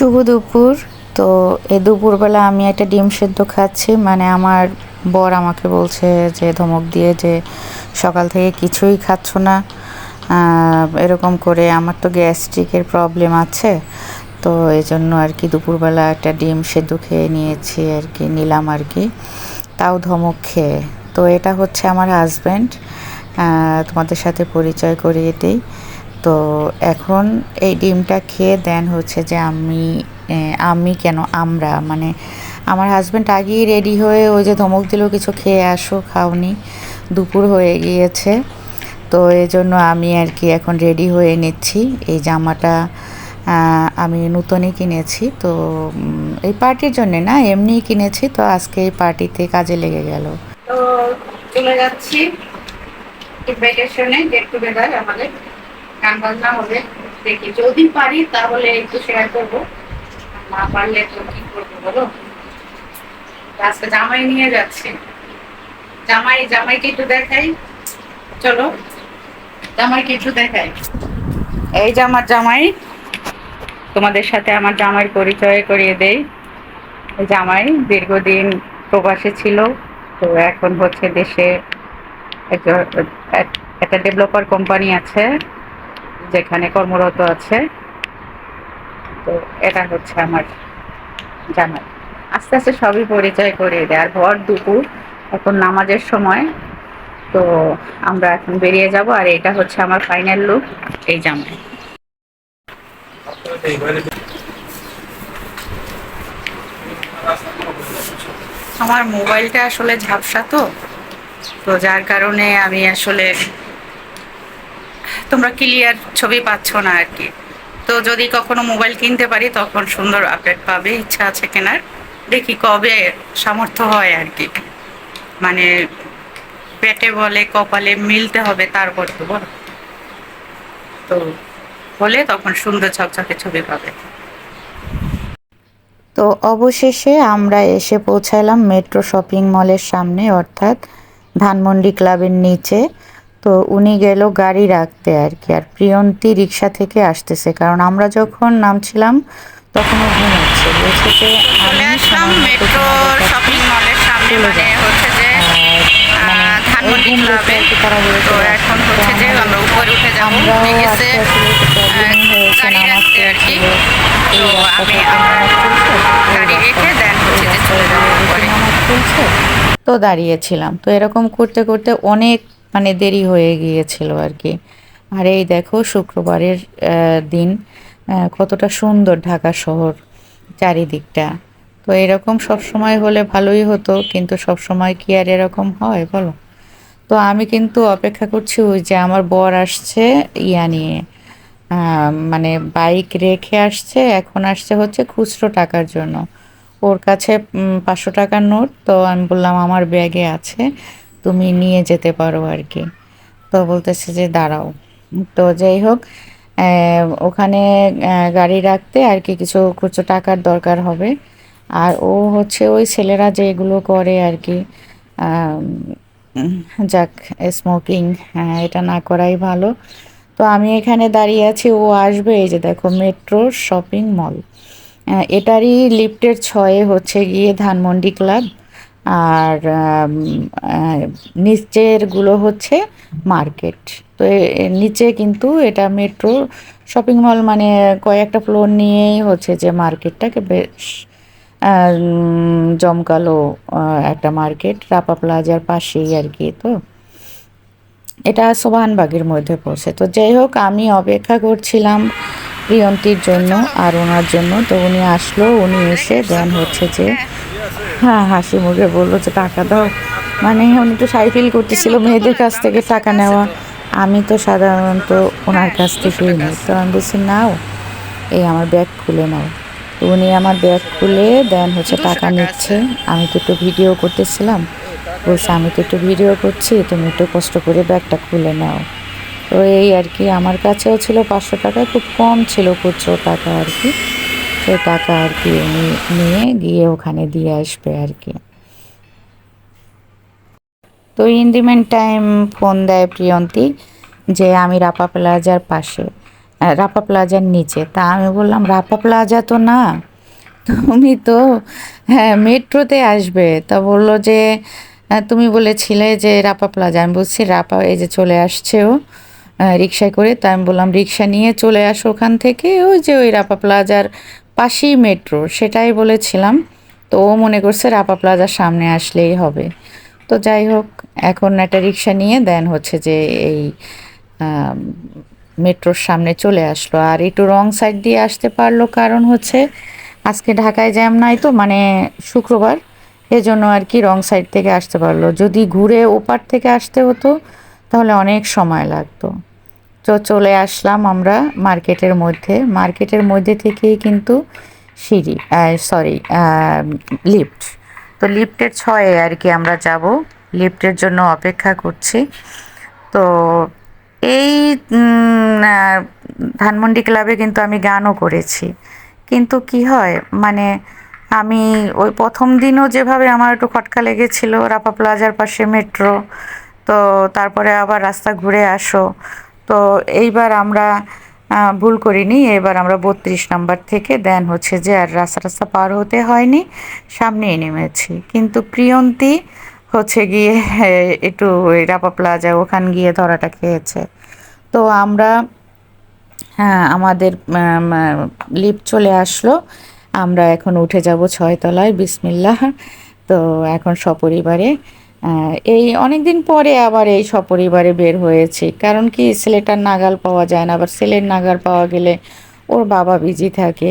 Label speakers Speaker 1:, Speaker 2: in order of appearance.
Speaker 1: শুভ দুপুর। তো এই দুপুরবেলা আমি একটা ডিম সেদ্ধ খাচ্ছি। মানে আমার বর আমাকে বলছে যে, ধমক দিয়ে যে, সকাল থেকে কিছুই খাচ্ছ না। এরকম করে আমার তো গ্যাস্ট্রিকের প্রবলেম আছে। তো এই জন্য আর কি দুপুরবেলা একটা ডিম সেদ্ধ খেয়ে নিয়েছি আর কি, নিলাম আর কি। তাও ধমক খেয়ে। তো এটা হচ্ছে আমার হাজব্যান্ড তোমাদের সাথে পরিচয় করিয়ে দিই। তো এখন এই ডিমটা খেয়ে দেন হচ্ছে যে আমি আমি কেন আমরা? মানে আমার হাজব্যান্ড আগেই রেডি হয়ে ওই যে ধমক দিল, কিছু খেয়ে আসো, খাওনি। দুপুর হয়ে গিয়েছে। তো এই জন্য আমি আর কি এখন রেডি হয়ে নিচ্ছি। এই জামাটা আমি নূতনই কিনেছি। তো এই পার্টির জন্য না, এমনিই কিনেছি। তো আজকে এই পার্টিতে কাজে লেগে গেল।
Speaker 2: তো চলে যাচ্ছি ভ্যাকেশনে গেট টুগেদার আমাদের। গান বাজনা হবে, দেখি। যদি পারি, তাহলে একটু শেয়ার করব। না পারলে তো কি করব বলো? আজকে জামাই নিয়ে যাচ্ছি। জামাই, জামাইকে একটু দেখাই। চলো, জামাইকে একটু দেখাই। এই যে আমার জামাই, তোমাদের সাথে আমার জামাই পরিচয় করিয়ে দেই। জামাই দীর্ঘদিন প্রবাসে ছিল, তো এখন হচ্ছে দেশে একটা ডেভেলপার কোম্পানি আছে। যেখানে কর্মরত আছে। তো এটা হচ্ছে আমার জামাই। আস্তে আস্তে সবই পরিচয় করিয়ে দেয়। আর ভর দুপুর, এখন নামাজের সময়। তো আমরা এখন বেরিয়ে যাব আর এটা হচ্ছে আমার ফাইনাল লুক এই জামাই। আমার মোবাইলটা আসলে ঝাপসা তো। তো যার কারণে আমি আসলে তোমরা ক্লিয়ার ছবি পাচ্ছ না আর কি। তো যদি কখনো মোবাইল কিনতে পারি, তখন সুন্দর আপডেট পাবে, ইচ্ছা আছে কেনার। দেখি কবে সামর্থ্য হয় আর কি। মানে পেটে বলে, কপালে মিলতে হবে, তারপর তো বল। তো হলে তখন সুন্দর ঝকঝকে ছবি পাবে।
Speaker 1: তো অবশেষে আমরা এসে পৌঁছালাম মেট্রো শপিং মলের সামনে, অর্থাৎ ধানমন্ডি ক্লাবের নিচে। তো উনি গেল গাড়ি রাখতে আর কি। আর প্রিয়ন্তী রিক্সা থেকে আসতেছে কারণ আমরা যখন নামছিলাম তখন ও ঘুমাচ্ছে। বলছে যে আমি
Speaker 2: আসলাম
Speaker 1: সময় মতো
Speaker 2: মেট্রো শপিং মলের সামনে মানে হচ্ছে যে
Speaker 1: আর
Speaker 2: আহ, ধানমন্ডি ক্লাবে
Speaker 1: তারা
Speaker 2: তো এখন হচ্ছে যে আমরা উপরে উঠে যাব। গেছে
Speaker 1: আজকে আসলে একটু problem হয়েছে,
Speaker 2: গাড়ি রাখতে আর কি। তো আমি আমার
Speaker 1: নামাজ পড়ছে, এই
Speaker 2: গাড়ি রেখে দেন হচ্ছে যে চলে যাব উপরে
Speaker 1: নামাজ পড়ছে তো দাঁড়িয়েছিলাম। তো এরকম করতে করতে অনেক মানে দেরি হয়ে গিয়েছিল আর কি। আর এই দেখো শুক্রবারের দিন কতটা সুন্দর ঢাকা শহর চারিদিকটা। তো এরকম সব সময় হলে ভালোই হতো, কিন্তু সব সময় কি আর এরকম হয় বলো? তো আমি কিন্তু অপেক্ষা করছি ওই যে আমার বর আসছে ইয়া নিয়ে। মানে বাইক রেখে আসছে, এখন আসছে হচ্ছে খুচরো টাকার জন্য। ওর কাছে পাঁচশো টাকার নোট, তো আমি বললাম আমার ব্যাগে আছে। তুমি নিয়ে যেতে পারো আর কি। তো বলতেছে যে, দাঁড়াও। তো যাই হোক ওখানে গাড়ি রাখতে আর কি কিছু খুচরো টাকার দরকার হবে। আর ও হচ্ছে ওই ছেলেরা যেগুলো করে আর কি যাক স্মোকিং হ্যাঁ এটা না করাই ভালো। তো আমি এখানে দাঁড়িয়ে আছি, ও আসবে, এই যে দেখো মেট্রো শপিং মল এটারই লিফটের ছয়ে হচ্ছে গিয়ে ধানমন্ডি ক্লাব আর আম, আহ, নিচেরগুলো হচ্ছে মার্কেট। তো নিচে কিন্তু এটা মেট্রো শপিং মল মানে কয়েকটা ফ্লোর নিয়েই হচ্ছে যে মার্কেটটাকে বেশ জমকালো একটা মার্কেট। রাপা প্লাজার পাশেই আর কি তো। এটা সোবানবাগের মধ্যে পড়ছে। তো যাই হোক আমি অপেক্ষা করছিলাম প্রিয়ন্তীর জন্য আর ওনার জন্য। তো উনি আসলো উনি এসে দেন হচ্ছে যে হ্যাঁ হাসি মুখে বলল যে, টাকা দাও। মানে উনি তো সাইকেল করতেছিল মেয়েদের কাছ থেকে টাকা নেওয়া। আমি তো সাধারণত ওনার কাছ থেকেই নিই। তো আমি বলছি, নাও, এই আমার ব্যাগ খুলে নাও। উনি আমার ব্যাগ খুলে দেন, হচ্ছে টাকা নিচ্ছে। আমি তো একটু ভিডিও করতেছিলাম। বলছে, আমি তো একটু ভিডিও করছি, তুমি একটু কষ্ট করে ব্যাগটা খুলে নাও। তো এই আর কি, আমার কাছেও ছিল পাঁচশো টাকা, খুব কম ছিল খুচরো টাকা আর কি। সেই টাকা আর কি নিয়ে গিয়ে ওখানে দিয়ে আসবে আর কি। তো in the meantime phone দেয় প্রিয়ন্তী যে আমি রাপা প্লাজার পাশে রাপা প্লাজার নিচে। তা আমি বললাম, রাপা প্লাজা তো না, তুমি তো হ্যাঁ মেট্রোতে আসবে। তা বলল যে তুমি বলেছিলে যে রাপা প্লাজা। আমি বলছি, রাপা এই যে চলে আসছে ও রিক্সায় করে। তা আমি বললাম রিক্সা নিয়ে চলে আসো ওখান থেকে, ওই যে ওই রাপা প্লাজার পাশেই মেট্রো, সেটাই বলেছিলাম। তো ও মনে করছে রাপা প্লাজার সামনে আসলেই হবে। তো যাই হোক, এখন একটা রিক্সা নিয়ে দেন হচ্ছে যে এই মেট্রোর সামনে চলে আসলো। আর একটু রং সাইড দিয়ে আসতে পারল কারণ হচ্ছে আজকে ঢাকায় জ্যাম নাই তো মানে শুক্রবার। এজন্য আর কি রং সাইড থেকে আসতে পারল। যদি ঘুরে ওপার থেকে আসতে হতো, তাহলে অনেক সময় লাগতো। তো চলে আসলাম আমরা মার্কেটের মধ্যে। মার্কেটের মধ্যে থেকেই কিন্তু সিঁড়ি সরি লিফট তো লিফটের ছয়ে আর কি আমরা যাব। লিফটের জন্য অপেক্ষা করছি। তো এই ধানমন্ডি ক্লাবে কিন্তু আমি গানও করেছি। কিন্তু কি হয় মানে আমি ওই প্রথম দিনও যেভাবে আমার একটু খটকা লেগেছিল, রাপা প্লাজার পাশে মেট্রো তো তারপরে আবার রাস্তা ঘুরে আসো। তো এইবার আমরা ভুল করিনি। এবার আমরা বত্রিশ নাম্বার থেকে দেন হচ্ছে যে আর রাস্তা রাস্তা পার হতে হয়নি, সামনেই নেমেছি। কিন্তু প্রিয়ন্তী হচ্ছে গিয়ে একটু রাপা প্লাজা ওখান গিয়ে ধরাটা খেয়েছে। তো আমরা হ্যাঁ আমাদের লিফট চলে আসলো। আমরা এখন উঠে যাব ছয়তলায়, বিসমিল্লাহ। তো এখন সপরিবারে এই অনেক দিন পরে আবার এই সপরিবারে বের হয়েছি। কারণ কি, ছেলেটার নাগাল পাওয়া যায় না। আবার ছেলের নাগাল পাওয়া গেলে ওর বাবা বিজি থাকে।